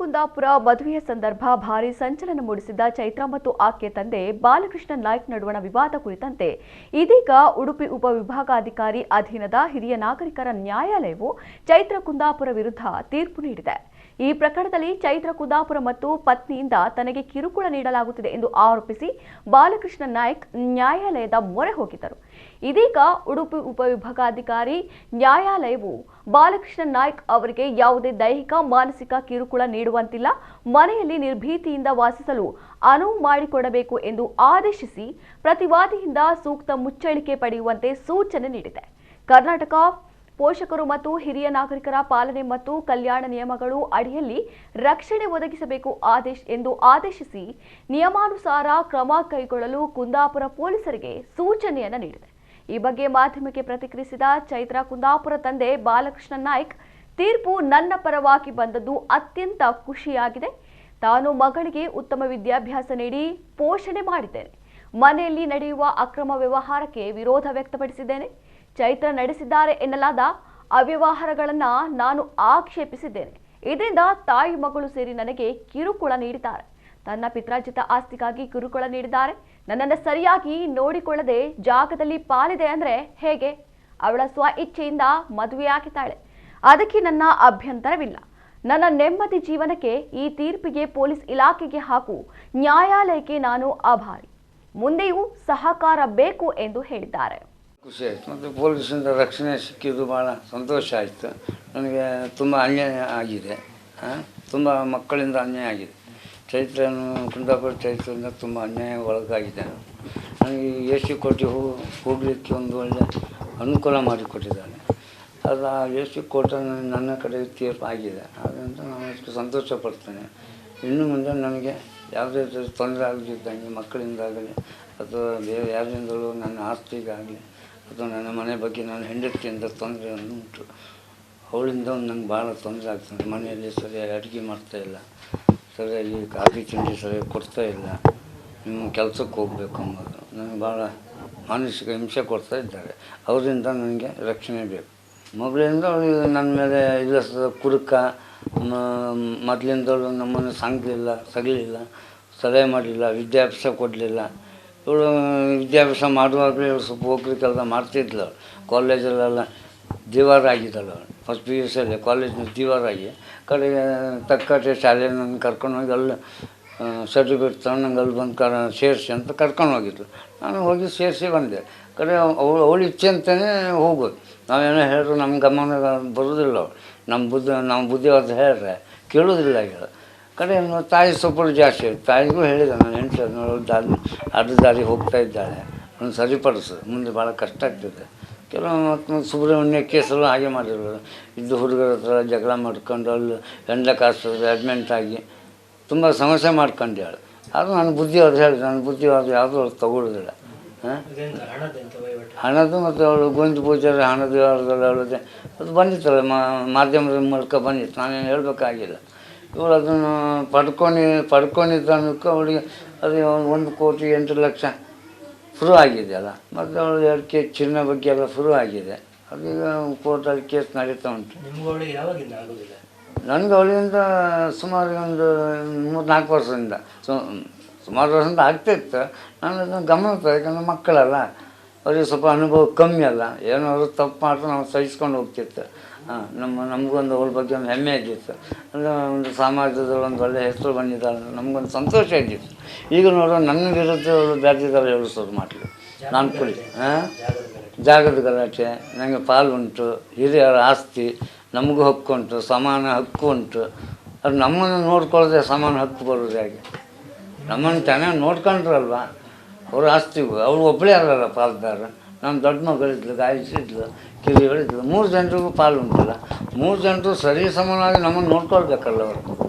ಕುಂದಾಪುರ ಮದುವೆಯ ಸಂದರ್ಭ ಭಾರಿ ಸಂಚಲನ ಮೂಡಿಸಿದ್ದ ಚೈತ್ರ ಮತ್ತು ಆಕೆ ತಂದೆ ಬಾಲಕೃಷ್ಣ ನಾಯ್ಕ್ ನಡುವಣ ವಿವಾದ ಕುರಿತಂತೆ ಇದೀಗ ಉಡುಪಿ ಉಪವಿಭಾಗಾಧಿಕಾರಿ ಅಧೀನದ ಹಿರಿಯ ನಾಗರಿಕರ ನ್ಯಾಯಾಲಯವು ಚೈತ್ರ ಕುಂದಾಪುರ ವಿರುದ್ಧ ತೀರ್ಪು ನೀಡಿದೆ. ಈ ಪ್ರಕರಣದಲ್ಲಿ ಚೈತ್ರ ಕುದಾಪುರ ಮತ್ತು ಪತ್ನಿಯಿಂದ ತನಗೆ ಕಿರುಕುಳ ನೀಡಲಾಗುತ್ತಿದೆ ಎಂದು ಆರೋಪಿಸಿ ಬಾಲಕೃಷ್ಣ ನಾಯ್ಕ್ ನ್ಯಾಯಾಲಯದ ಮೊರೆ ಹೋಗಿದ್ದರು. ಇದೀಗ ಉಡುಪಿ ಉಪವಿಭಾಗಾಧಿಕಾರಿ ನ್ಯಾಯಾಲಯವು ಬಾಲಕೃಷ್ಣ ನಾಯ್ಕ್ ಅವರಿಗೆ ಯಾವುದೇ ದೈಹಿಕ, ಮಾನಸಿಕ ಕಿರುಕುಳ ನೀಡುವಂತಿಲ್ಲ. ಮನೆಯಲ್ಲಿ ನಿರ್ಭೀತಿಯಿಂದ ವಾಸಿಸಲು ಅನುವು ಮಾಡಿಕೊಡಬೇಕು ಎಂದು ಆದೇಶಿಸಿ ಪ್ರತಿವಾದಿಯಿಂದ ಸೂಕ್ತ ಮುಚ್ಚಳಿಕೆ ಪಡೆಯುವಂತೆ ಸೂಚನೆ ನೀಡಿದೆ. ಕರ್ನಾಟಕ ಪೋಷಕರು ಮತ್ತು ಹಿರಿಯ ನಾಗರಿಕರ ಪಾಲನೆ ಮತ್ತು ಕಲ್ಯಾಣ ನಿಯಮಗಳು ಅಡಿಯಲ್ಲಿ ರಕ್ಷಣೆ ಒದಗಿಸಬೇಕು ಆದೇಶ ಎಂದು ಆದೇಶಿಸಿ ನಿಯಮಾನುಸಾರ ಕ್ರಮ ಕೈಗೊಳ್ಳಲು ಕುಂದಾಪುರ ಪೊಲೀಸರಿಗೆ ಸೂಚನೆಯನ್ನು ನೀಡಿದೆ. ಈ ಬಗ್ಗೆ ಮಾಧ್ಯಮಕ್ಕೆ ಪ್ರತಿಕ್ರಿಯಿಸಿದ ಚೈತ್ರ ಕುಂದಾಪುರ ತಂದೆ ಬಾಲಕೃಷ್ಣ ನಾಯ್ಕ್, ತೀರ್ಪು ನನ್ನ ಪರವಾಗಿ ಬಂದದ್ದು ಅತ್ಯಂತ ಖುಷಿಯಾಗಿದೆ. ತಾನು ಮಗಳಿಗೆ ಉತ್ತಮ ವಿದ್ಯಾಭ್ಯಾಸ ನೀಡಿ ಪೋಷಣೆ ಮಾಡಿದ್ದೇನೆ. ಮನೆಯಲ್ಲಿ ನಡೆಯುವ ಅಕ್ರಮ ವ್ಯವಹಾರಕ್ಕೆ ವಿರೋಧ ವ್ಯಕ್ತಪಡಿಸಿದ್ದೇನೆ. ಚೈತ್ರ ನಡೆಸಿದ್ದಾರೆ ಎನ್ನಲಾದ ಅವ್ಯವಹಾರಗಳನ್ನು ನಾನು ಆಕ್ಷೇಪಿಸಿದ್ದೇನೆ. ಇದರಿಂದ ತಾಯಿ ಮಗಳು ಸೇರಿ ನನಗೆ ಕಿರುಕುಳ ನೀಡಿದ್ದಾರೆ. ತನ್ನ ಪಿತ್ರಾರ್ಜಿತ ಆಸ್ತಿಗಾಗಿ ಕಿರುಕುಳ ನೀಡಿದ್ದಾರೆ. ನನ್ನನ್ನು ಸರಿಯಾಗಿ ನೋಡಿಕೊಳ್ಳದೆ ಜಾಗದಲ್ಲಿ ಪಾಲಿದೆ ಅಂದರೆ ಹೇಗೆ? ಅವಳ ಸ್ವ ಇಚ್ಛೆಯಿಂದ ಮದುವೆಯಾಗಿದ್ದಾಳೆ ಅದಕ್ಕೆ ನನ್ನ ಅಭ್ಯಂತರವಿಲ್ಲ. ನನ್ನ ನೆಮ್ಮದಿ ಜೀವನಕ್ಕೆ ಈ ತೀರ್ಪಿಗೆ ಪೊಲೀಸ್ ಇಲಾಖೆಗೆ ಹಾಗೂ ನ್ಯಾಯಾಲಯಕ್ಕೆ ನಾನು ಆಭಾರಿ. ಮುಂದೆಯೂ ಸಹಕಾರ ಬೇಕು ಎಂದು ಹೇಳಿದ್ದಾರೆ. ಖುಷಿ ಆಯಿತು. ಮತ್ತು ಪೊಲೀಸಿಂದ ರಕ್ಷಣೆ ಸಿಕ್ಕಿದ್ದು ಭಾಳ ಸಂತೋಷ ಆಯಿತು. ನನಗೆ ತುಂಬ ಅನ್ಯಾಯ ಆಗಿದೆ. ತುಂಬ ಮಕ್ಕಳಿಂದ ಅನ್ಯಾಯ ಆಗಿದೆ. ಚೈತ್ರ ಕುಂದಾಪುರ ಚೈತ್ರದಿಂದ ತುಂಬ ಅನ್ಯಾಯ ಒಳಗಾಗಿದೆ. ನಾನು. ನನಗೆ ಎ ಸಿ ಕೋಟಿ ಹೋಗಿ ಹೋಗಲಿಕ್ಕೆ ಒಂದು ಒಳ್ಳೆ ಅನುಕೂಲ ಮಾಡಿಕೊಟ್ಟಿದ್ದಾನೆ ಅದು ಆ ಎ ಸಿ ಕೋಟ ನನ್ನ ಕಡೆ ತೀರ್ಪು ಆಗಿದೆ ಆದ್ದರಿಂದ ನಾನು ಅದಕ್ಕೆ ಸಂತೋಷ ಪಡ್ತೇನೆ ಇನ್ನು ಮುಂದೆ ನನಗೆ ಯಾವುದೇ ಥರ ತೊಂದರೆ ಆಗದಿದ್ದಂಗೆ ಮಕ್ಕಳಿಂದಾಗಲಿ, ಅಥವಾ ಬೇರೆ ಯಾರಿಂದಲೂ ನನ್ನ ಆಸ್ತಿಗಾಗಲಿ, ಅಥವಾ ನನ್ನ ಮನೆ ಬಗ್ಗೆ ನನ್ನ ಹೆಂಡತಿಯಿಂದ ತೊಂದರೆ ಉಂಟು. ಅವಳಿಂದ ನಂಗೆ ಭಾಳ ತೊಂದರೆ ಆಗ್ತದೆ. ಮನೆಯಲ್ಲಿ ಸರಿಯಾಗಿ ಅಡುಗೆ ಮಾಡ್ತಾಯಿಲ್ಲ ಸರಿಯಾಗಿ ಕಾಫಿ ತಿಂಡಿ ಸರಿಯಾಗಿ ಕೊಡ್ತಾ ಇಲ್ಲ. ನಿಮ್ಮ ಕೆಲಸಕ್ಕೆ ಹೋಗ್ಬೇಕು ಅಂಬೋದು. ನನಗೆ ಭಾಳ ಮಾನಸಿಕ ಹಿಂಸೆ ಕೊಡ್ತಾ ಇದ್ದಾರೆ. ಅವರಿಂದ ನನಗೆ ರಕ್ಷಣೆ ಬೇಕು. ಅವಳಿಗೆ ನನ್ನ ಮೇಲೆ ಇಲ್ಲ ಕುರುಕ ಮೊದಲಿಂದಲೂ ನಮ್ಮನ್ನು ಸಾಂಗಲಿಲ್ಲ ಸಗಲಿಲ್ಲ, ಸಲಹೆ ಮಾಡಲಿಲ್ಲ, ವಿದ್ಯಾಭ್ಯಾಸ ಕೊಡಲಿಲ್ಲ. ಇವಳು ವಿದ್ಯಾಭ್ಯಾಸ ಮಾಡುವಾಗಲೇ ಇವಳು ಸ್ವಲ್ಪ ಹೋಗ್ಲಿ ಕೆಲಸ ಮಾಡ್ತಿದ್ಲು. ಕಾಲೇಜಲ್ಲೆಲ್ಲ ದಿವಾರ ಆಗಿದ್ದಳು. ಫಸ್ಟ್ ಪಿ ಯು ಸಿಯಲ್ಲಿ ಕಾಲೇಜ್ನ ದಿವಾರ ಆಗಿ, ಕಡೆಗೆ ತಕ್ಕಟ್ಟೆ ಶಾಲೆಯನ್ನು ಕರ್ಕೊಂಡೋಗಿ ಅಲ್ಲಿ ಸರ್ಟಿಫಿಕೇಟ್ ನಂಗೆ ಅಲ್ಲಿ ಬಂದು ಕರ, ಸೇರಿಸಿ ಅಂತ ಕರ್ಕೊಂಡು ಹೋಗಿದ್ರು. ನಾನು ಹೋಗಿ ಸೇರಿಸಿ ಬಂದೆ. ಕಡೆ ಅವಳು ಅವಳು ಇಚ್ಛೆ ಅಂತಲೇ ಹೋಗೋದು ನಾವೇನೋ ಹೇಳಿದ್ರು ನಮ್ಮ ಗಮನ ಬರೋದಿಲ್ಲ ಅವಳು. ನಮ್ಮ ಬುದ್ಧಿ ನಮ್ಮ ಬುದ್ಧಿವಾದ ಹೇಳಿದ್ರೆ ಕೇಳೋದಿಲ್ಲ ಈಗ. ಕಡೆ ತಾಯಿ ಸಪೋರ್ಟ್ ಜಾಸ್ತಿ ತಾಯಿಗೂ ಹೇಳಿದೆ, ನಾನು ಎಂಟು ನೋಡು, ದಾರಿ ಅರ್ಧ ದಾರಿ ಹೋಗ್ತಾ ಇದ್ದಾಳೆ. ಅವ್ನು ಸರಿಪಡಿಸು ಮುಂದೆ ಭಾಳ ಕಷ್ಟ ಆಗ್ತದೆ. ಕೆಲವು ಸುಬ್ರಹ್ಮಣ್ಯ ಕೇಸಲ್ಲೂ ಹಾಗೆ ಮಾಡಿರೋದು ಇದ್ದು ಹುಡುಗರ ಹತ್ರ ಜಗಳ ಮಾಡ್ಕೊಂಡು ಅಲ್ಲಿ ಹೆಂಡ ಕಾಸು ಅಡ್ಮೆಂಟ್ ಆಗಿ ತುಂಬ ಸಮಸ್ಯೆ ಮಾಡ್ಕೊಂಡ್ಯಾಳು ಆದರೂ ನನ್ನ ಬುದ್ಧಿವಾದ ಹೇಳಿದೆ ನನ್ನ ಬುದ್ಧಿವಾದ ಯಾವುದೂ ಅವ್ರು ತಗೊಳ್ಳೋದಿಲ್ಲ ಹಣದ್ದು ಮತ್ತು ಅವಳು ಗೋವಿಂದ ಪೂಜಾರಿ ಹಣದ ವ್ಯವಹಾರದಲ್ಲಿ ಅವಳದೆ ಅದು ಬಂದಿತ್ತಲ್ಲ ಮಾಧ್ಯಮದ ಮೂಲಕ ಬಂದಿತ್ತು. ನಾನೇನು ಹೇಳಬೇಕಾಗಿಲ್ಲ. ಇವಳು ಅದನ್ನು ಪಡ್ಕೊಂಡು ಪಡ್ಕೊಂಡಿದ್ದಕ್ಕೆ ಅವಳಿಗೆ ಅದು ಒಂದು ಕೋಟಿ ಎಂಟು ಲಕ್ಷ ಶುರು ಆಗಿದೆಯಲ್ಲ ಮತ್ತು ಅವಳು ಎರಡು ಕೆ ಚಿನ್ನ ಬಗ್ಗೆ ಎಲ್ಲ ಶುರು ಆಗಿದೆ. ಅದೀಗ ಕೋರ್ಟಲ್ಲಿ ಕೇಸ್ ನಡೀತಾ ಉಂಟು. ನನಗೆ ಅವಳಿಂದ ಸುಮಾರು ಒಂದು ಮೂರು ನಾಲ್ಕು ವರ್ಷದಿಂದ. ಸು, ಸುಮಾರು ವರ್ಷದಿಂದ ಆಗ್ತಿತ್ತು ನಾನು ಅದನ್ನು ಯಾಕಂದರೆ ಮಕ್ಕಳಲ್ಲ, ಅವ್ರಿಗೆ ಸ್ವಲ್ಪ ಅನುಭವ ಕಮ್ಮಿ ಅಲ್ಲ. ಏನಾದರೂ ತಪ್ಪು ಮಾಡಿದ್ರೆ ನಾವು ಸಹಿಸ್ಕೊಂಡು ಹೋಗ್ತಿತ್ತು. ನಮ್ಮ, ನಮಗೊಂದು ಅವಳ ಬಗ್ಗೆ ಒಂದು ಹೆಮ್ಮೆ ಇದ್ದಿತ್ತು ಅಂದರೆ ಒಂದು ಸಮಾಜದಲ್ಲಿ ಒಂದು ಒಳ್ಳೆಯ ಹೆಸರು ಬಂದಿದ್ದಾಳೆ ನಮಗೊಂದು ಸಂತೋಷ ಇದ್ದಿತ್ತು ಈಗ ನೋಡೋ, ನನ್ನ ವಿರುದ್ಧ ಅವಳು ಬ್ಯಾಟಿದ್ದಾರೆ ಹೇಳಿಸೋದು ಮಾಡಲಿ ನಾನು ಕೊಡಿ ಹಾಂ? ಜಾಗದ ಗಲಾಟೆ ನನಗೆ ಪಾಲು ಉಂಟು, ಹಿರಿಯರ ಆಸ್ತಿ ನಮಗೂ ಹಕ್ಕು ಉಂಟು, ಸಮಾನ ಹಕ್ಕು ಉಂಟು. ಅದು ನಮ್ಮನ್ನು ನೋಡ್ಕೊಳ್ಳದೆ ಸಮಾನ ಹಕ್ಕು ಬರೋದು ಹೇಗೆ? ನಮ್ಮನ್ನು ಚೆನ್ನಾಗಿ ನೋಡ್ಕೊಂಡ್ರಲ್ವ? ಅವ್ರು ಆಸ್ತಿಗೂ, ಅವ್ರು ಒಬ್ಬಳೇ ಅಲ್ಲಲ್ಲ ಪಾಲ್ದಾರ. ನಮ್ಮ ದೊಡ್ಡ ಮಗಳಿದ್ಲು ಗಾಯಿಸಿದ್ಲು ಕಿವಿಗಳಿದ್ಲು. ಮೂರು ಜನರಿಗೂ ಪಾಲು ಉಂಟಲ್ಲ. ಮೂರು ಜನರು ಸರಿ ಸಮಾನವಾಗಿ ನಮ್ಮನ್ನು ನೋಡ್ಕೊಳ್ಬೇಕಲ್ಲ ಅವರು.